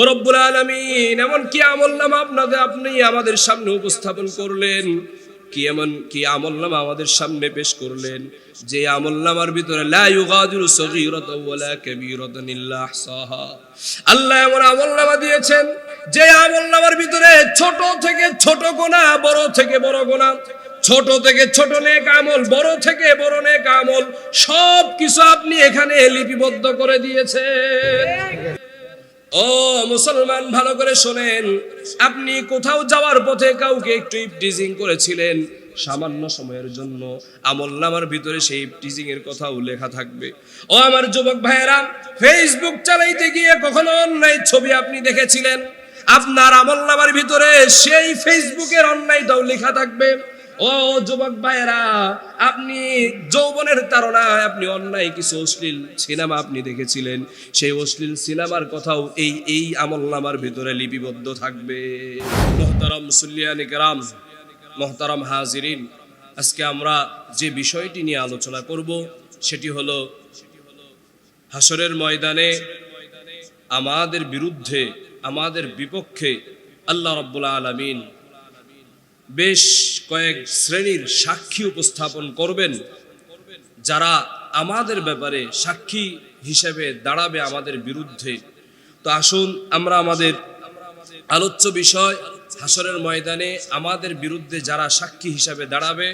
ও রব্বুল আলামিন, এমন কি আমল নামা আপনাদের আপনি আমাদের সামনে উপস্থাপন করলেন? কি এমন কি আমল নামা আমাদের সামনে পেশ করলেন? যে আমল নামার ভিতরে আল্লাহ এমন আমল নামা দিয়েছেন, যে আমল নামার ভিতরে ছোট থেকে ছোট গোনা, বড় থেকে বড় গোনা, ছোট থেকে ছোট নেক আমল, বড় থেকে বড় নেক আমল সব কিছু আপনি এখানে লিপিবদ্ধ করে দিয়েছেন। ও মুসলমান, ভালো করে শোনেন। আপনি কোথাও যাওয়ার পথে কাউকে একটু ইফটিজিং করেছিলেন, সামান্য সময়ের জন্য। আমল নামার ভিতরে সেই ইফটিজিং এর কথাও লেখা থাকবে। ও আমার যুবক ভাইয়েরা ফেসবুক চালাইতে গিয়ে কখনো অন্যায় ছবি আপনি দেখেছিলেন? আপনার আমল নামার ভিতরে সেই ফেসবুকের অন্যায়টাও লেখা থাকবে। ও যুবক ভাইয়েরা, আপনি যৌবনের তারণায় আপনি অন্যায় কিছু অশ্লীল সিনেমা আপনি দেখেছিলেন। সেই অশ্লীল সিনেমার কথাও এই এই আমল নামার ভিতরে লিপিবদ্ধ থাকবে। মোহতারাম মুসল্লিয়ান কেরাম, মোহতারাম হাজিরিন, আজকে আমরা যে বিষয়টি নিয়ে আলোচনা করব, সেটি হলো হাসরের ময়দানে আমাদের বিরুদ্ধে, আমাদের বিপক্ষে আল্লাহ রব্বুল্লা আলমিন বেশ কয়েক শ্রেণির সাক্ষী উপস্থাপন করবেন, যারা আমাদের ব্যাপারে সাক্ষী হিসেবে দাঁড়াবে আমাদের বিরুদ্ধে। তো আসুন আমরা আমাদের আলোচ্য বিষয় হাসরের ময়দানে আমাদের বিরুদ্ধে যারা সাক্ষী হিসাবে দাঁড়াবে,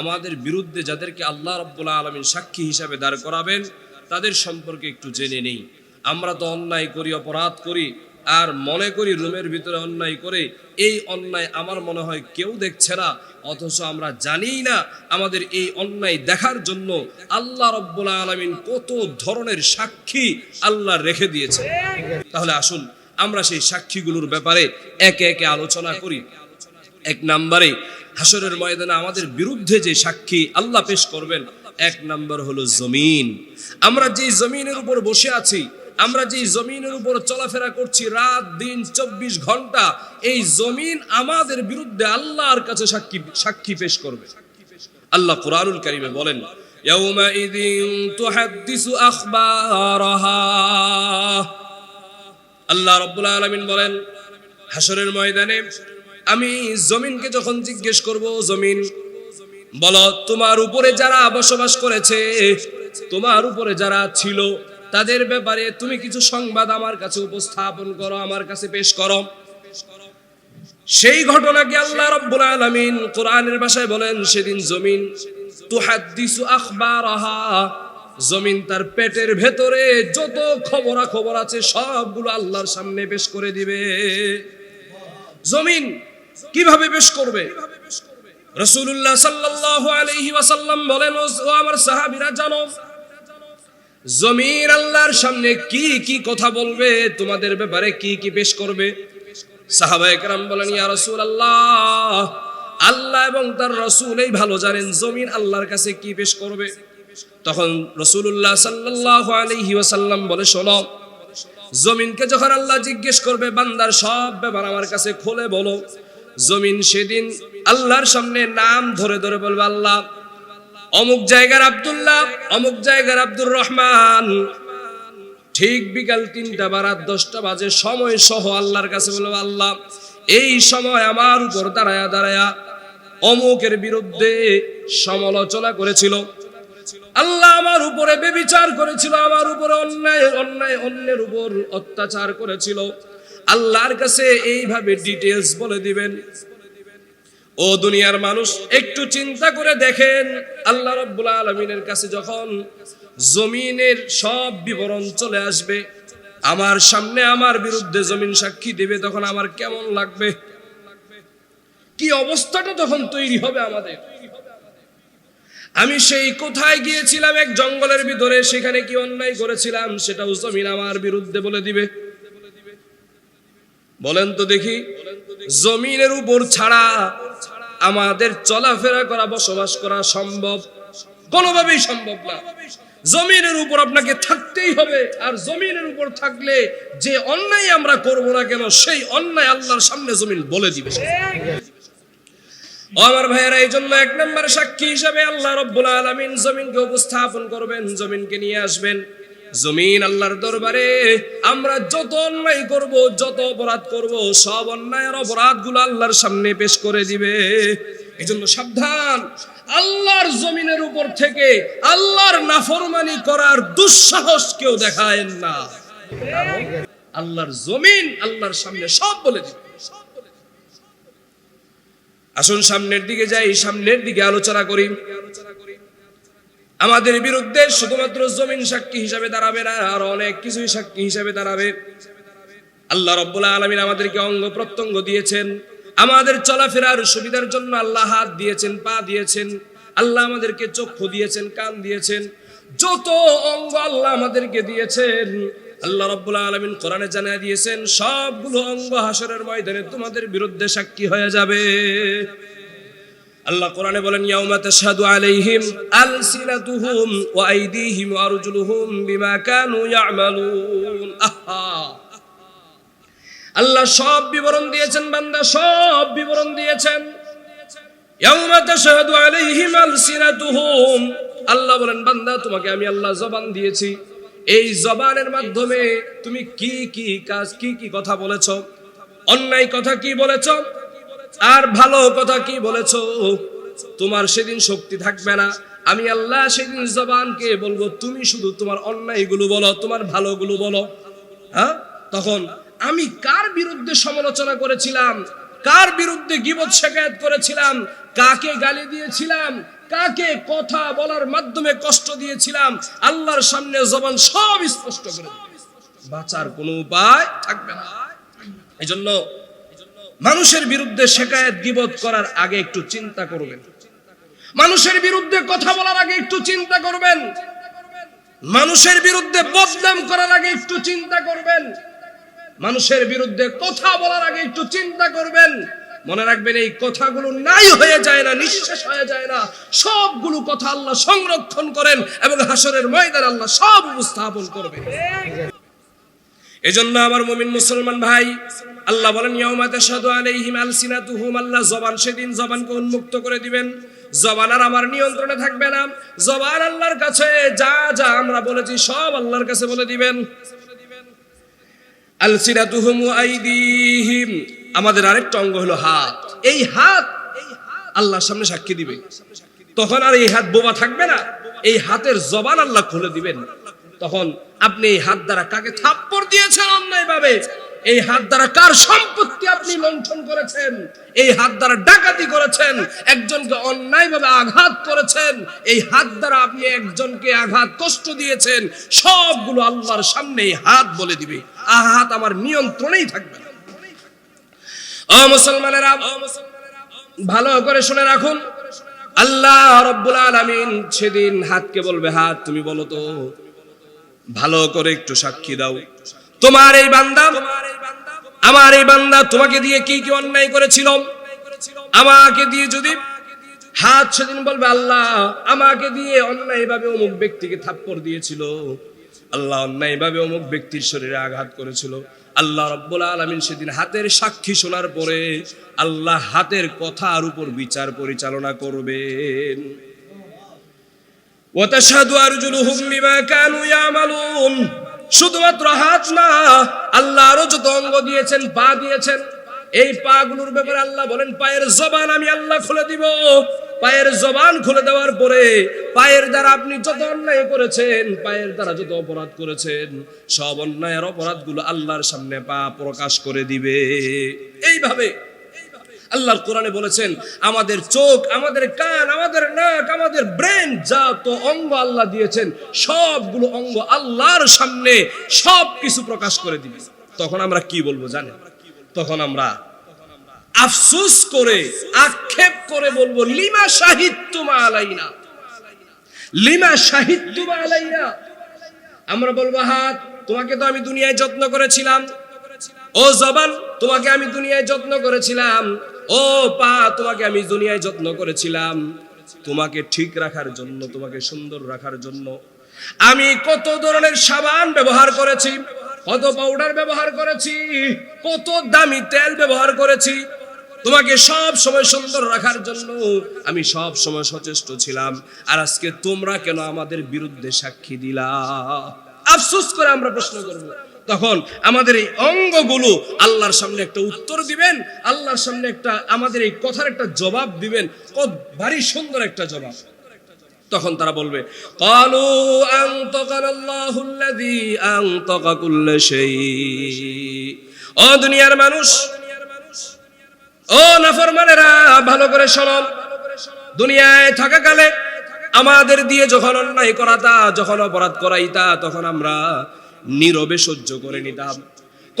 আমাদের বিরুদ্ধে যাদেরকে আল্লাহ রব্বুল্লা আলমিন সাক্ষী হিসাবে দাঁড় করাবেন, তাদের সম্পর্কে একটু জেনে নেই। আমরা তো অন্যায় করি, অপরাধ করি আর মনে করি রুমের ভিতরে অন্যায় করে এই অন্যায় আমার মনে হয় কেউ দেখছে না, অথচ আমরা জানি না আমাদের এই অন্যায় দেখার জন্য আল্লাহ রব্বুল আলমিন কত ধরনের সাক্ষী আল্লাহ রেখে দিয়েছে। তাহলে আসুন আমরা সেই সাক্ষীগুলোর ব্যাপারে একে একে আলোচনা করি। এক নাম্বারে হাসরের ময়দানে আমাদের বিরুদ্ধে যে সাক্ষী আল্লাহ পেশ করবেন, এক নাম্বার হলো জমিন। আমরা যে জমিনের উপর বসে আছি আমরা যে জমিনের উপর চলাফেরা করছি রাত দিন চব্বিশ ঘন্টা এই জমিন আমাদের বিরুদ্ধে আল্লাহর কাছে সাক্ষী সাক্ষী পেশ করবে আল্লাহ কোরআনুল কারিমে বলেন يومئذ تحدث أخبارها আল্লাহ রব্বুল আলমিন বলেন হাসরের ময়দানে আমি জমিনকে যখন জিজ্ঞেস করব জমিন বলো তোমার উপরে যারা বসবাস করেছে তোমার উপরে যারা ছিল তাদের ব্যাপারে তুমি কিছু সংবাদ আমার কাছে উপস্থাপন করো, আমার কাছে পেশ করো। সেই ঘটনাকে আল্লাহ রব্বুল আলামিন কোরআনের ভাষায় বলেন, সেদিন জমিন, তুহাদ্দিসু আখবারাহা। জমিন তার পেটের ভেতরে যত খবরা খবর আছে সবগুলো আল্লাহর সামনে পেশ করে দিবে। জমিন কীভাবে পেশ করবে? রসুল্লাহ সাল্লাল্লাহু আলাইহি ওয়াসাল্লাম বলেন ও আমার সাহাবীরা, জানো জমির আল্লাহর সামনে কি কি কথা বলবে, তোমাদের ব্যাপারে কি কি পেশ করবে? সাহাবা একরাম বলেন, ইয়া রাসূলুল্লাহ, আল্লাহ এবং তার রসুল এই ভালো জানেন জমিন আল্লাহর কাছে কি পেশ করবে। তখন রসুল্লাহ সাল্লাল্লাহু আলাইহি ওয়াসাল্লাম বলে, শোনো, জমিনকে যখন আল্লাহ জিজ্ঞেস করবে, বান্দার সব ব্যাপার আমার কাছে খুলে বলো। জমিন সেদিন আল্লাহর সামনে নাম ধরে ধরে বলবে, আল্লাহ অমুক জায়গার আব্দুল্লাহ, অমুক জায়গার আব্দুর রহমান। ঠিক বিকাল তিনটা বা রাত দশটা বাজে, সময় সহ আল্লাহর কাছে বলব আল্লাহ, এই সময় আমার উপর দাঁড়ায়া দাঁড়ায়া অমুকের বিরুদ্ধে সমালোচনা করেছিল। আল্লাহ আমার উপরে বেবিচার করেছিল, আমার উপরে অন্যায় অন্যায়, অন্যের উপর অত্যাচার করেছিল। আল্লাহর কাছে এইভাবে ডিটেলস বলে দিবেন। ও দুনিয়ার মানুষ, একটু চিন্তা করে দেখেন, আল্লাহ রব্বুল আলমিনের কাছে যখন জমিনের সব বিবরণ চলে আসবে, আমার সামনে আমার বিরুদ্ধে জমিন সাক্ষী দেবে, তখন আমার কেমন লাগবে? কি অবস্থাটা তখন তৈরি হবে আমাদের? আমি সেই কোথায় গিয়েছিলাম, এক জঙ্গলের ভিতরে, সেখানে কি অন্যায় করেছিলাম, সেটাও জমিন আমার বিরুদ্ধে বলে দিবে। বলেন তো দেখি, জমিনের উপর ছাড়া আমাদের চলাফেরা করা, বসবাস করা সম্ভব? কোনোভাবেই সম্ভব না। জমিনের উপর আপনাকে থাকতেই হবে, আর জমিনের উপর থাকলে যে অন্যায় আমরা করব না কেন, সেই অন্যায় আল্লাহর সামনে জমিন বলে দিবে। আমার ভাইয়েরা, এই জন্য এক নম্বর সাক্ষী হিসাবে আল্লাহ রব্বুল আলমিন জমিনকে উপস্থাপন করবেন, জমিনকে নিয়ে আসবেন। জমিন আল্লাহর দরবারে আমরা যত অন্যায় করব, যত অপরাধ করব, সব অন্যায়ের অপরাধগুলো আল্লাহর সামনে পেশ করে দিবে। এজন্য সাবধান। আল্লাহর জমিনের উপর থেকে আল্লাহর নাফরমানি করার দুঃসাহস কেউ দেখায়েন না। আল্লাহর জমিন আল্লাহর সামনে সব বলে দিবে। আসুন সামনের দিকে যাই, সামনের দিকে আলোচনা করি। আমাদের বিরুদ্ধে শুধুমাত্র জমিন সাক্ষী হিসাবে দাঁড়াবে না, আর অনেক কিছুই সাক্ষী হিসাবে দাঁড়াবে। আল্লাহ রব্বুল আলমিন আমাদেরকে অঙ্গ প্রত্যঙ্গ দিয়েছেন। আমাদের চলাফেরার সুবিধার জন্য আল্লাহ হাত দিয়েছেন, পা দিয়েছেন, আল্লাহ আমাদেরকে চক্ষু দিয়েছেন, কান দিয়েছেন। যত অঙ্গ আল্লাহ আমাদেরকে দিয়েছেন, আল্লাহ রব্বুল আলমিন কোরআনে জানিয়ে দিয়েছেন, সবগুলো অঙ্গ হাসরের ময়দানে তোমাদের বিরুদ্ধে সাক্ষী হয়ে যাবে। আল্লাহ কোরআনে বলেন, ইয়াউমা তাশহাদু আলাইহিম আলসিনাতুহুম ওয়া আইদিহিম ওয়া আরজুলুহুম বিমা কানু ইয়ামালুন। আহা! আল্লাহ সব বিবরণ দিয়েছেন, বান্দা সব বিবরণ দিয়েছেন। ইয়াউমা তাশহাদু আলাইহিম আলসিনাতুহুম আল্লাহ বলেন, বান্দা, তোমাকে আমি আল্লাহ জবান দিয়েছি। এই জবানের মাধ্যমে তুমি কি কি কাজ, কি কি কথা বলেছ? অন্যায় কথা কি বলেছ? আর ভালো কথা কি বলেছ? তোমার সেদিন শক্তি থাকবে না। আমি আল্লাহ সেদিন জবানকে বলব, তুমি শুধু তোমার অন্যায়গুলো বলো, তোমার ভালোগুলো বলো। হ্যাঁ? তখন আমি কার বিরুদ্ধে সমালোচনা করেছিলাম? কার বিরুদ্ধে গিবত শেখায়ত করেছিলাম? কাকে গালি দিয়েছিলাম? কাকে কথা বলার মাধ্যমে কষ্ট দিয়েছিলাম? আল্লাহর সামনে জবান সব স্পষ্ট করে বাঁচার কোনো উপায় থাকবে না। এই জন্য মানুষের বিরুদ্ধে শেখায়ত গিবত করার আগে একটু চিন্তা করবেন। মানুষের বিরুদ্ধে কথা বলার আগে একটু চিন্তা করবেন। মানুষের বিরুদ্ধে বদনাম করার আগে একটু চিন্তা করবেন। মানুষের বিরুদ্ধে কথা বলার আগে একটু চিন্তা করবেন। মনে রাখবেন, এই কথাগুলো নাই হয়ে যায় না, নিঃশেষ হয়ে যায় না। সবগুলো কথা আল্লাহ সংরক্ষণ করেন এবং হাসরের ময়দান আল্লাহ সব উপস্থাপন করবেন। এজন্য আমার মুমিন মুসলমান ভাই, আল্লাহ বলেন, ইয়াউমা তাশহাদু আলাইহিম আলসিনাতুহুম, আল্লাহ জবান সেদিন জবানকে উন্মুক্ত করে দিবেন। জবান আর আমার নিয়ন্ত্রণে থাকবে না। জবান আল্লাহর কাছে, যা যা আমরা বলেছি, সব আল্লাহর কাছে বলে দিবেন। আলসিনাতুহুম আইদিহিম, আমাদের আরেকটা অঙ্গ হলো হাত। এই হাত আল্লাহর সামনে সাক্ষী দিবে। তখন আর এই হাত বোবা থাকবে না। এই হাতের জবান আল্লাহ খুলে দিবেন। তখন আপনি এই হাত দ্বারা কাকে থাপ্পড় দিয়েছেন অন্যায় ভাবে এই হাত দ্বারা কার সম্পত্তি আপনি লঙ্ঘন করেছেন? এই হাত দ্বারা ডাকাতি করেছেন? একজনকে অন্যায়ভাবে আঘাত করেছেন? এই হাত দ্বারা আপনি একজনকে আঘাত কষ্ট দিয়েছেন? সবগুলো আল্লাহর সামনে এই হাত বলে দিবে। আহাত আমার নিয়ন্ত্রণেই থাকবে ও মুসলমানেরা, ভালো করে শুনে রাখুন। আল্লাহ রব্বুল আলামিন সেদিন হাতকে বলবে, হাত তুমি বলো তো ভালো করে একটু সাক্ষী দাও। তোমার এই বান্দা, আমার এই বান্দা তোমাকে দিয়ে কি কি অন্যায় করেছিল? আমাকে দিয়ে যদি হাত সেদিন বলবে, আল্লাহ, আমাকে দিয়ে অন্যায় ভাবে অমুক ব্যক্তিকে থাপ্পড় দিয়েছিল। আল্লাহ অন্যায় ভাবে অমুক ব্যক্তির শরীরে আঘাত করেছিল। আল্লাহ রব্বুল আলমিন সেদিন হাতের সাক্ষী শোনার পরে আল্লাহ হাতের কথার উপর বিচার পরিচালনা করবেন। শুধুমাত্র হাত না, আল্লাহ আরও যত অঙ্গ দিয়েছেন, পা দিয়েছেন। এই পা গুলোর ব্যাপারে আল্লাহ বলেন, পায়ের জবান আমি আল্লাহ খুলে দিব। পায়ের জবান খুলে দেওয়ার পরে, পায়ের দ্বারা আপনি যত অন্যায় করেছেন, পায়ের দ্বারা যত অপরাধ করেছেন, সব অন্যায়ের অপরাধগুলো আল্লাহর সামনে পা প্রকাশ করে দিবে। এইভাবে আল্লাহর কোরআনে বলেছেন, আমাদের চোখ, আমাদের কান, আমাদের নাক, আমাদের ব্রেন যা তো অঙ্গ আল্লাহ দিয়েছেন, সবগুলো অঙ্গ আল্লাহর সামনে সব কিছু প্রকাশ করে দিবে। তখন আমরা কি বলব জানেন? তখন আমরা আফসোস করে, আক্ষেপ করে বলব, লিমা সাহিত্যমা আলাইনা? লিমা সাহিত্যমা আলাইনা? আমরা বলব হাত তোমাকে তো আমি দুনিয়ায় যত্ন করেছিলাম। ও জবান, তোমাকে আমি দুনিয়ায় যত্ন করেছিলাম। ও পা, তোমাকে আমি দুনিয়ায় যত্ন করেছিলাম। তোমাকে ঠিক রাখার জন্য, তোমাকে সুন্দর রাখার জন্য। আমি কত ধরনের সাবান ব্যবহার করেছি, কত পাউডার ব্যবহার করেছি, কত দামি তেল ব্যবহার করেছি। তোমাকে সব সময় সুন্দর রাখার জন্য আমি সব সময় সচেষ্ট ছিলাম। আর আজকে তোমরা কেন আমাদের বিরুদ্ধে সাক্ষী দিলা? আফসোস করে আমরা প্রশ্ন করব। তখন আমাদের এই অঙ্গগুলো আল্লাহর সামনে একটা উত্তর দিবেন, আল্লাহর সামনে একটা, আমাদের এই কথার একটা জবাব দিবেন, কত ভারী সুন্দর একটা জবাব। তখন তারা বলবে, কালু আনতাকানাল্লাহুল্লাযী আনতাকা কুল্লা শাই ও দুনিয়ার মানুষ, ও নাফরমানেরা, ভালো করে শোনো। দুনিয়ায় থাকাকালে আমাদের দিয়ে যখন অন্যায় করাতা, যখন অপরাধ করাইতা, তখন আমরা নীরবে সহ্য করে নিতাম।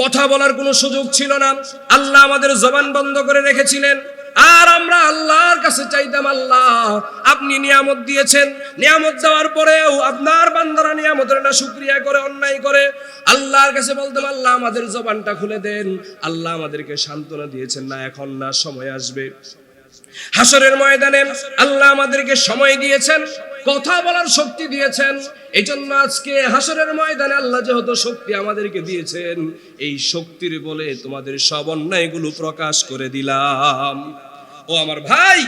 কথা বলার কোনো সুযোগ ছিল না। আল্লাহ আমাদের জবান বন্ধ করে রেখেছিলেন। আর আমরা আল্লাহর কাছে চাইতাম, আল্লাহ, আপনি নিয়ামত দিয়েছেন। নিয়ামত দেওয়ার পরেও আপনার বান্দারা নিয়ামতের না শুক্রিয়া করে, অন্যায় করে। আল্লাহর কাছে বলতাম, আল্লাহ, আমাদের জবানটা খুলে দেন। আল্লাহ আমাদেরকে সান্ত্বনা দিয়েছেন না, এখন না, সময় আসবে। হাসরের ময়দানে আল্লাহ আমাদেরকে সময় দিয়েছেন। কথা বলার শক্তি দিয়েছেন। এই জন্য আজকে হাসরের ময়দানে আল্লাহ যেহেতু শক্তি আমাদেরকে দিয়েছেন, এই শক্তির বলে তোমাদের সব অন্যায়গুলো প্রকাশ করে দিলাম। ও আমার ভাই,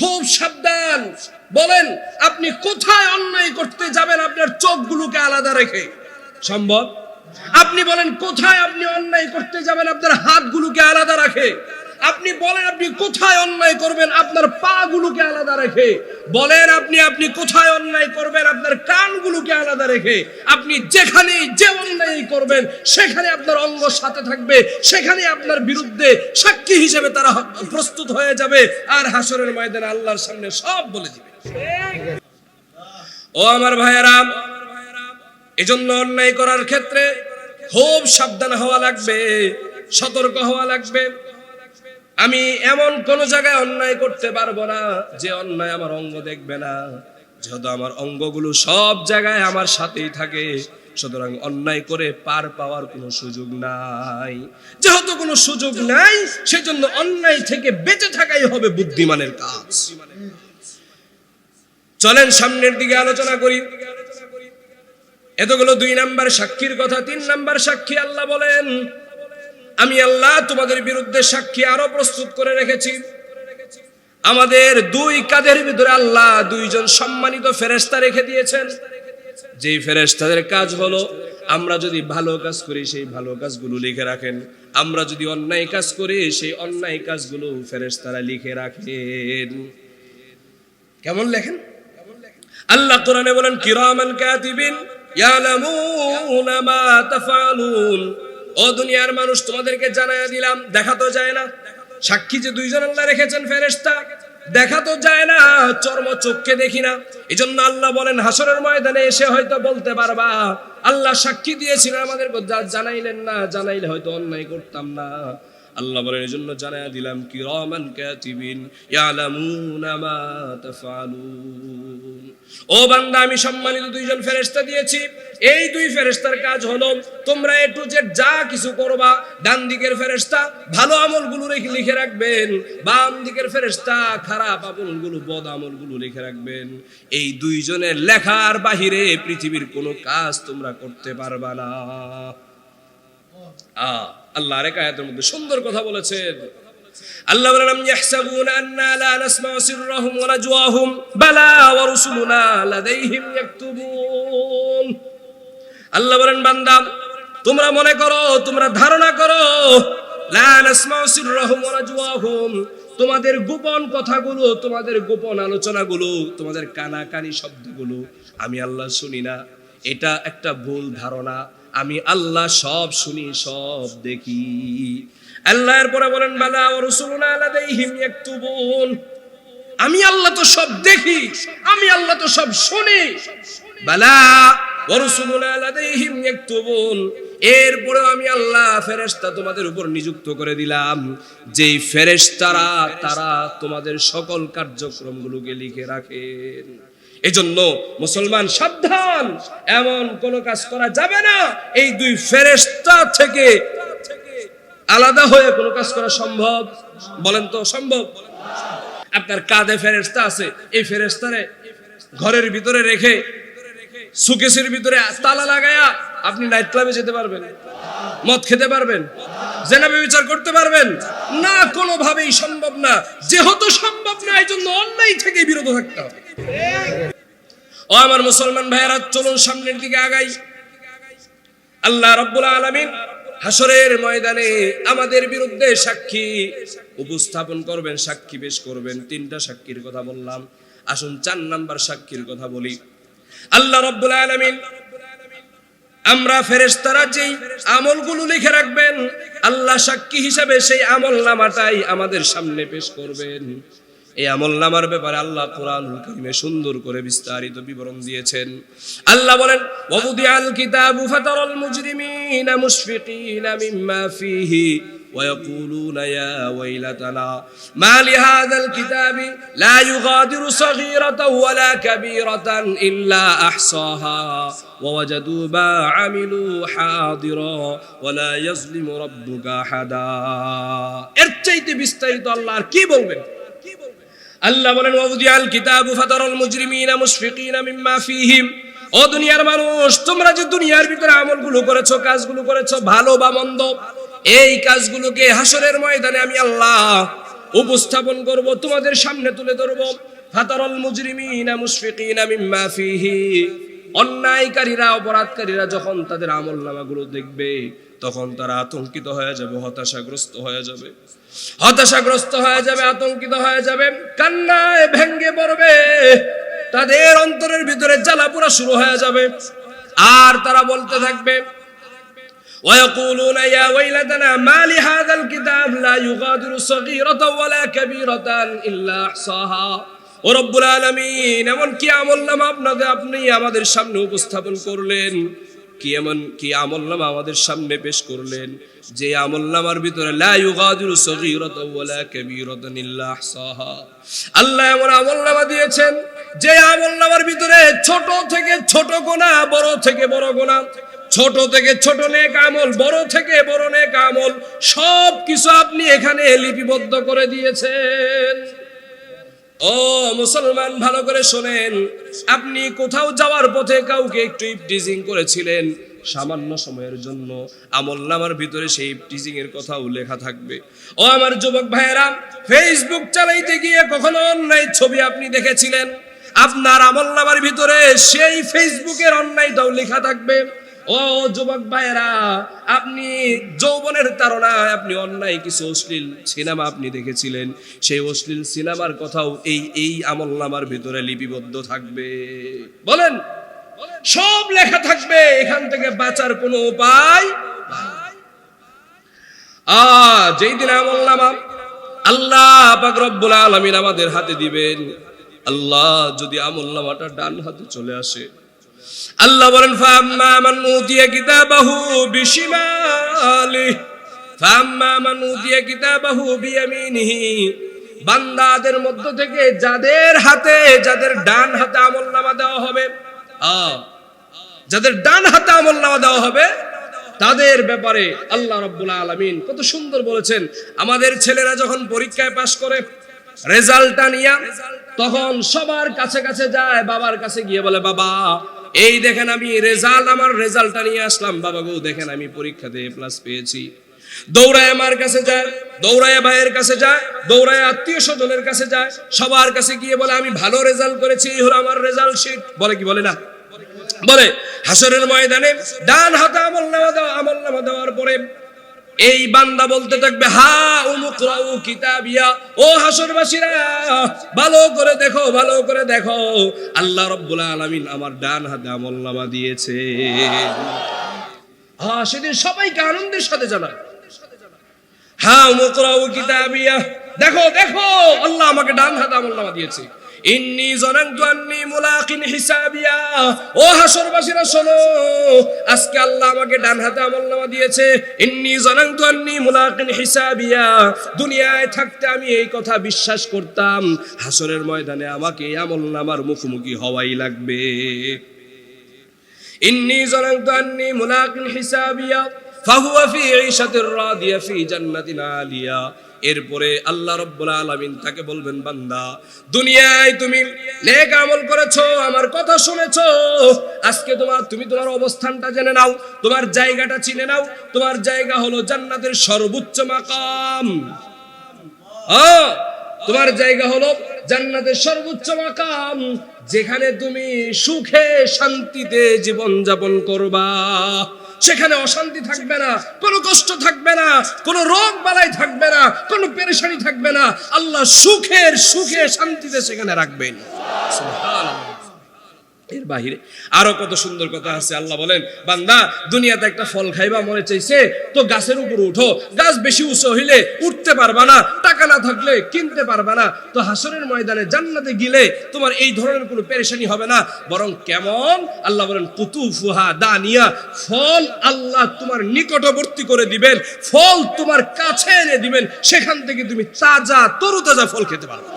খুব সাবধান। বলেন, আপনি কোথায় অন্যায় করতে যাবেন আপনার চোখগুলোকে আলাদা রেখে? সম্ভব? আপনি বলেন, কোথায় আপনি অন্যায় করতে যাবেন আপনার হাতগুলোকে আলাদা রাখে? আপনি বলেন, আপনি কোথায় অন্যায় করবেন? আপনার পা গুলোকে আলাদা রেখে। বলেন, আপনি আপনি কোথায় অন্যায় করবেন? আপনার কানগুলোকে আলাদা রেখে। আপনি যেখানে যে অন্যায় করবেন, সেখানে আপনার অঙ্গ সাথে থাকবে, সেখানে আপনার বিরুদ্ধে সাক্ষী হিসেবে তারা প্রস্তুত হয়ে যাবে, আর হাসরের ময়দানে আল্লাহর সামনে সব বলে দিবে। ও আমার ভাইয়েরা, এজন্য অন্যায় করার ক্ষেত্রে খুব সাবধান হওয়া লাগবে, সতর্ক হওয়া লাগবে। আমি এমন কোন জায়গায় অন্যায় করতে পারব না যে অন্যায় আমার অঙ্গ দেখবে না। যেহেতু আমার অঙ্গগুলো সব জায়গায় আমার সাথেই থাকে, সুতরাং অন্যায় করে পার পাওয়ার কোনো সুযোগ নাই। যেহেতু কোনো সুযোগ নাই, সেজন্য অন্যায় থেকে বেঁচে থাকাই হবে বুদ্ধিমানের কাজ। চলেন সামনের দিকে আলোচনা করি। এতগুলো দুই নাম্বার সাক্ষীর কথা, তিন নাম্বার সাক্ষী আল্লাহ বলেন আমি আল্লাহ তোমাদের বিরুদ্ধে সাক্ষী আরও প্রস্তুত করে রেখেছি। আমাদের দুই কাদের ভিতরে আল্লাহ দুইজন সম্মানিত ফেরেস্তা রেখে দিয়েছেন। যেই ফেরেস্তাদের কাজ হলো, আমরা যদি ভালো কাজ করি, সেই ভালো কাজগুলো লিখে রাখেন। আমরা যদি অন্যায় কাজ করি, সেই অন্যায় কাজগুলো ফেরেস্তারা লিখে রাখেন। কেমন লেখেন? আল্লাহ কোরআনে বলেন, কিরামান কাতিবিন ইয়ালামুনা মা তাফআলুন। ও দুনিয়ার মানুষ, তোমাদেরকে জানায় দিলাম, দেখা তো যায় না। সাক্ষী যে দুইজন আল্লাহ রেখেছেন, ফেরেশতা, দেখা তো যায় না, চর্ম চোখকে দেখি না। এই জন্য আল্লাহ বলেন হাসরের ময়দানে এসে হয়তো বলতে পারবা, আল্লাহ সাক্ষী দিয়েছিলেন আমাদের জানাইলেন না, জানাইলে হয়তো অন্যায় করতাম না। আল্লাহ বলেন এই জন্য জানায়া দিলাম কি রহমান কাতিবিন ইয়ালামুনা মা তাফআলুন। ও বান্দা, আমি সম্মানিত দুইজন ফেরেশতা দিয়েছি। এই দুই ফেরেশতার কাজ হলো, তোমরা এ টু জেড যা কিছু করবা, ডান দিকের ফেরেশতা ভালো আমলগুলো লিখে রাখবেন, বাম দিকের ফেরেশতা খারাপ আমলগুলো, বদ আমলগুলো লিখে রাখবেন। এই দুইজনের লেখার বাহিরে পৃথিবীর কোনো কাজ তোমরা করতে পারবা না। আল্লাহ আরেক আয়াতের মধ্যে সুন্দর কথা বলেছেন। আল্লাহ বলেন ইয়াহসাবুনা আন্না লা ওয়া নাজওয়াহুম, বালা ওয়া রুসুলুনা লাদাইহিম ইয়াকতুবুন। আল্লাহ বলেন, বান্দা, তোমরা মনে করো, তোমরা ধারণা করো, লা নাসমাউ সিররাহুম ওয়া নাজওয়াহুম, তোমাদের গোপন কথাগুলো, তোমাদের গোপন আলোচনাগুলো, তোমাদের কানাকানি শব্দগুলো আমি আল্লাহ শুনি না। এটা একটা ভুল ধারণা আমি আল্লাহ সব শুনি, সব দেখি। আল্লাহর পরে বলেন, বালা ও রসুলুনা আলাদাইহিম ইয়াকতুবুন। আমি আল্লাহ তো সব দেখি, আমি আল্লাহ তো সব শুনি। বালা ও আলাদাইহিম ইয়াকতুবুন। এরপরে আমি আল্লাহ ফেরেশতা তোমাদের উপর নিযুক্ত করে দিলাম। যেই ফেরেশতারা, তারা তোমাদের সকল কার্যক্রমগুলোকে লিখে রাখেন। এজন্য মুসলমান সাবধান। এমন কোন কাজ করা যাবে না। এই দুই ফেরেশতা থেকে আলাদা হয়ে কোনো কাজ করা সম্ভব? বলেন তো, সম্ভব? আপনার কাঁধে ফেরেস্তা আছে, এই ফেরেস্তারে ঘরের ভিতরে রেখে সুকেশের ভিতরে তালা লাগায়া আপনি নাইট ক্লাবে যেতে পারবেন, মদ খেতে পারবেন জেনাবে বিচার করতে পারবেন। না, কোনোভাবেই সম্ভব না। যেহেতু সম্ভব না এই জন্য অন্যায় থেকে বিরত থাকতে হবে। ও আমার মুসলমান ভাইয়েরা, চলুন সামনের দিকে আগাই। আল্লাহ রব্বুল আলমিন হাসরের ময়দানে আমাদের বিরুদ্ধে সাক্ষী উপস্থাপন করবেন, সাক্ষী পেশ করবেন। তিনটা সাক্ষীর কথা বললাম। আসুন চার নাম্বার সাক্ষীর কথা বলি। আল্লাহ রব্বুল আলমিন, আমরা ফেরেশতারা যেই আমলগুলো লিখে রাখবেন, আল্লাহ সাক্ষী হিসাবে সেই আমল নামাটাই আমাদের সামনে পেশ করবেন। এই আমল নামার ব্যাপারে আল্লাহ কোরআনুল কারিমে সুন্দর করে বিস্তারিত বিবরণ দিয়েছেন আল্লাহ বলেন ওয়াবুদি আল কিতাবু ফাতারাল মুজরিমিনা মুশফিকিনা মিম্মা ফিহি ويقولون يا ويلتنا ما لهذا الكتاب لا يغادر صغيرة ولا كبيرة إلا أحصاها ووجدوا ما عملوا حاضرا ولا يظلم ربك أحدا এর চাইতে বিস্তারিত আল্লাহ আর কি বলবেন আল্লাহ বলেন ওয়াউদিয়াল কিতাবু ফাতারাল মুজরিমিনা মুশফিকিনা মিম্মা ফীহিম। ও দুনিয়ার মানুষ, তোমরা যে দুনিয়ার ভিতরে আমলগুলো করেছ, কাজগুলো করেছ, ভালো বা মন্দ, এই কাজগুলোকে হাসরের ময়দানে আমি আল্লাহ উপস্থাপন করব, তোমাদের সামনে তুলে ধরব। ফাতারাল মুজরিমিনা মুশফিকিনা মিম্মা ফীহি। অন্যায়কারীরা, অপরাধকারীরা যখন তাদের আমল নামাগুলো দেখবে, তখন তারা আতঙ্কিত হয়ে যাবে, হতাশাগ্রস্ত হয়ে যাবে। হতাশাগ্রস্ত হয়ে যাবে আতঙ্কিত হয়ে যাবে কান্নায় ভেঙ্গে পড়বে তাদের অন্তরের ভিতরে জ্বালাপোড়া শুরু হয়ে যাবে আর তারা বলতে থাকবে ويقولون يا ويلتنا ما لهذا الكتاب لا يغادر صغيرة ولا كبيرة إلا أحصاها ও রব্বুল আলামিন এমন কি আমল নামা আপনাদের আপনি আমাদের সামনে উপস্থাপন করলেন কি এমন, কি আমল নামা আমাদের সামনে পেশ করলেন? যে আমল নামার ভিতরে আল্লাহ এমন আমল নামা দিয়েছেন, যে আমল নামার ভিতরে ছোট থেকে ছোট গোনা, বড় থেকে বড় গোনা, ছোট থেকে ছোট নেক আমল, বড় থেকে বড় নেক আমল সব কিছু আপনি এখানে লিপিবদ্ধ করে দিয়েছেন। ও মুসলমান, ভালো করে শোনেন। আপনি কোথাও যাওয়ার পথে কাউকে একটু ইফটিজিং করেছিলেন, সামান্য সময়ের জন্য। আমল নামার ভিতরে সেই ইফটিজিং এর কথাও লেখা থাকবে। ও আমার যুবক ভাইয়েরা ফেসবুক চালাইতে গিয়ে কখনো অন্যায় ছবি আপনি দেখেছিলেন? আপনার আমল নামার ভিতরে সেই ফেসবুকের অন্যায়টাও লেখা থাকবে। ও যুবক ভাইয়েরা, আপনি যৌবনের তারণায় আপনি অন্যায়, কিছু অশ্লীল সিনেমা আপনি দেখেছিলেন। সেই অশ্লীল সিনেমার কথাও এই এই আমল নামার ভিতরে লিপিবদ্ধ থাকবে। বলেন, সব লেখা থাকবে, এখান থেকে বাঁচার কোনো উপায় আ যেই দিন আমল নামা আল্লাহ রব্বুল আলামিন আমাদের হাতে দিবেন। আল্লাহ যদি আমল নামাটা ডান হাতে চলে আসে আল্লাহ বলেন ফাম্মা মান উতিয়া কিতাবাহু বিশিমালি ফাম্মা মান উতিয়া কিতাবাহু বিয়ামিনিহি। বান্দাদের মধ্য থেকে যাদের হাতে, যাদের ডান হাতে আমল নামা দেওয়া হবে যাদের ডান হাতে আমল নামা দেওয়া হবে, তাদের ব্যাপারে আল্লাহ রব্বুল আলামিন কত সুন্দর বলেছেন। আমাদের ছেলেরা যখন পরীক্ষায় পাশ করে রেজাল্টটা নিয়ে, তখন সবার কাছে কাছে যায়, বাবার কাছে গিয়ে বলে, বাবা এই দেখেন আমি রেজাল্ট, আমার রেজাল্টটা নিয়ে আসলাম। বাবা গো, দেখেন আমি পরীক্ষা দিয়ে প্লাস পেয়েছি। দৌড়ায় আমার কাছে যায়, দৌড়ায় ভাইয়ের কাছে যায়, দৌড়ায় আত্মীয় স্বজনের কাছে যায়, সবার কাছে গিয়ে বলে, আমি ভালো রেজাল্ট করেছি, এই হলো আমার রেজাল্ট শিট বলে কি, বলে না? বলে, হাসরের ময়দানে ডান হাতে আমল নামা দেওয়া, আমল নামা দেওয়ার পরে এই বান্দা বলতে থাকবে, হা, উমুকরাউ কিতাবিয়া। ও হাসরবাসীরা ভালো করে দেখো, ভালো করে দেখো। আল্লাহ রব্বুল আলামিন আমার ডান হাতে আমল নামা দিয়েছে। হ্যাঁ সেদিন সবাইকে আনন্দের সাথে জানায়। হ্যাঁ মুকরাউ কিতাবিয়া। দেখো দেখো, আল্লাহ আমাকে ডান হাতে আমল নামা দিয়েছে। ইন্নি জনান্তু আন্নি মুলাকিন হিসাবিয়া। ও হাসরবাসীরা শোনো, আজকে আল্লাহ আমাকে ডান হাতে আমল নামা দিয়েছে। ইন্নি জনান্তু আন্নি মুলাকিন হিসাবিয়া। দুনিয়ায় থাকতে আমি এই কথা বিশ্বাস করতাম। হাসরের ময়দানে আমাকে এই আমল নামার মুখোমুখি হওয়াই লাগবে। ইন্নি জনান্তু আন্নি মুলাকিন হিসাবিয়া, ফাহুয়া ফি ঈশাতির রাদিয়া ফি জান্নাতিন আলিয়া। এরপরে আল্লাহ রব্বুল আলামিন তাকে বলবেন, বান্দা, দুনিয়ায় তুমি নেক আমল করেছ, আমার কথা শুনেছো। আজকে তোমার, তুমি তোমার অবস্থানটা জেনে নাও, তোমার জায়গাটা চিনে নাও। তোমার জায়গা হলো জান্নাতের সর্বোচ্চ মাকাম। হ্যাঁ তোমার জায়গা হলো জান্নাতের সর্বোচ্চ মাকাম, যেখানে তুমি সুখে শান্তিতে জীবন যাপন করবা। সেখানে অশান্তি থাকবে না, কোনো কষ্ট থাকবে না, কোনো রোগ বালাই থাকবে না, কোনো পেরেশানি থাকবে না আল্লাহ সুখের সুখে শান্তিতে সেখানে রাখবেন সুবহানাল্লাহ। এর বাহিরে। আরও কত সুন্দর কথা আছে, আল্লাহ বলেন, বান্দা, দুনিয়াতে একটা ফল খাইবা, মনে চাইছে, তো গাছের উপর উঠো। গাছ বেশি উঁচু হইলে উঠতে পারবা না, টাকা না থাকলে কিনতে পারবা না। তো হাসরের ময়দানে জান্নাতে গিলে তোমার এই ধরনের কোনো পেরেশানি হবে না। বরং কেমন? আল্লাহ বলেন, কুতুফুহা দানিয়া, ফল আল্লাহ তোমার নিকটবর্তী করে দিবেন, ফল তোমার কাছে এনে দিবেন, সেখান থেকে তুমি তাজা, তরুতাজা ফল খেতে পারবে।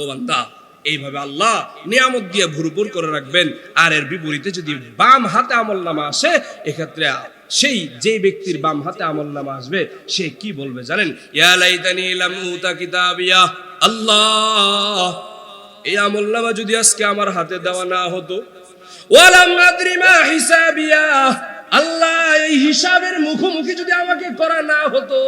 ও বান্দা এইভাবে আল্লাহ নিয়ামত দিয়ে ভরপুর করে রাখবেন। আর এর বিপরীতে যদি বাম হাতে আমল নামা আসে, এক্ষেত্রে সেই যে ব্যক্তির বাম হাতে আমল নামা আসবে, সে কি বলবে জানেন? আল্লাহ, এই আমল নামা যদি আজকে আমার হাতে দেওয়া না হতো আল্লাহ, এই হিসাবের মুখোমুখি যদি আমাকে করা না হতো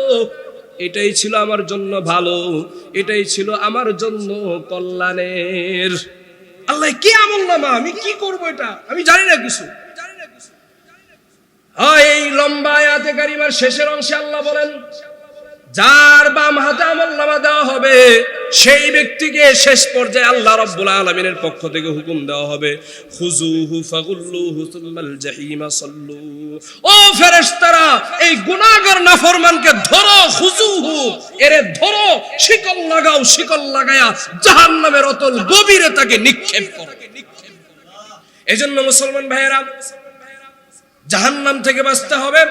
এটাই ছিল আমার জন্য ভালো, এটাই ছিল আমার জন্য কল্যাণের। আল্লাহ, কি আমল নামা? আমি কি করব এটা? আমি জানি না কিছু। হ্যাঁ এই লম্বা আয়াতে কারিমার শেষের অংশে আল্লাহ বলেন যার বাম হাতে আমল নামা দেওয়া হবে, সেই ব্যক্তিকে শেষ পর্যায়ে আল্লাহ রাব্বুল আলামিনের পক্ষ থেকে হুকুম দেওয়া হবে খুজুহু ফাগুল্লুহু সুম্মাল জাহিমা সাল্লু। ও ফেরেশতারা, এই গুনাহগার নাফরমানকে ধরো খুজুহু এরে ধরো, শিকল লাগাও, শিকল লাগায়া জাহান্নামের অতল গভীরে তাকে নিক্ষেপ করো। এজন্য মুসলমান ভাইয়েরা, জাহান্নাম থেকে বাঁচতে হবে,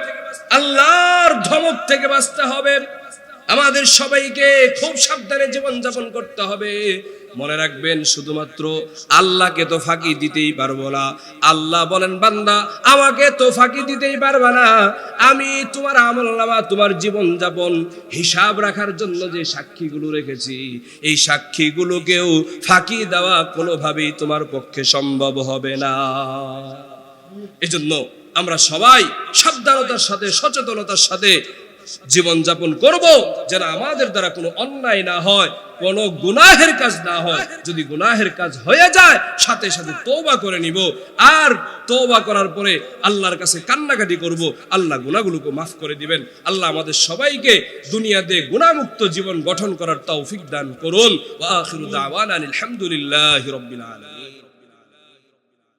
আল্লাহর ধমক থেকে বাঁচতে হবে আমাদের সবাইকে খুব সাবধানে জীবন যাপন করতে হবে। মনে রাখবেন, শুধুমাত্র আল্লাহকে তো ফাঁকি দিতেই পারব না। আল্লাহ বলেন, বান্দা, আমাকে তো ফাঁকি দিতেই পারবা না। আমি তোমার আমল নামা, তোমার জীবন যাপন হিসাব রাখার জন্য যে সাক্ষীগুলো রেখেছি, এই সাক্ষীগুলোকেও ফাঁকি দেওয়া কোনোভাবেই তোমার পক্ষে সম্ভব হবে না। এজন্য আমরা সবাই সাবধানতার সাথে, সচেতনতার সাথে জীবন যাপন করব যেন আমাদের দ্বারা কোনো অন্যায় না হয়, কোন গুনাহের কাজ না হয়। যদি গুনাহের কাজ হয়ে যায়, সাথে সাথে তৌবা করে নিব। আর তৌবা করার পরে আল্লাহর কাছে কান্নাকাটি করব। আল্লাহ গুনাহগুলোকে মাফ করে দিবেন। আল্লাহ আমাদের সবাইকে দুনিয়াতে গুনাহমুক্ত জীবন গঠন করার তৌফিক দান করুন। ওয়া আখিরু দাওয়ানা আলহামদুলিল্লাহি রাব্বিল আলামিন।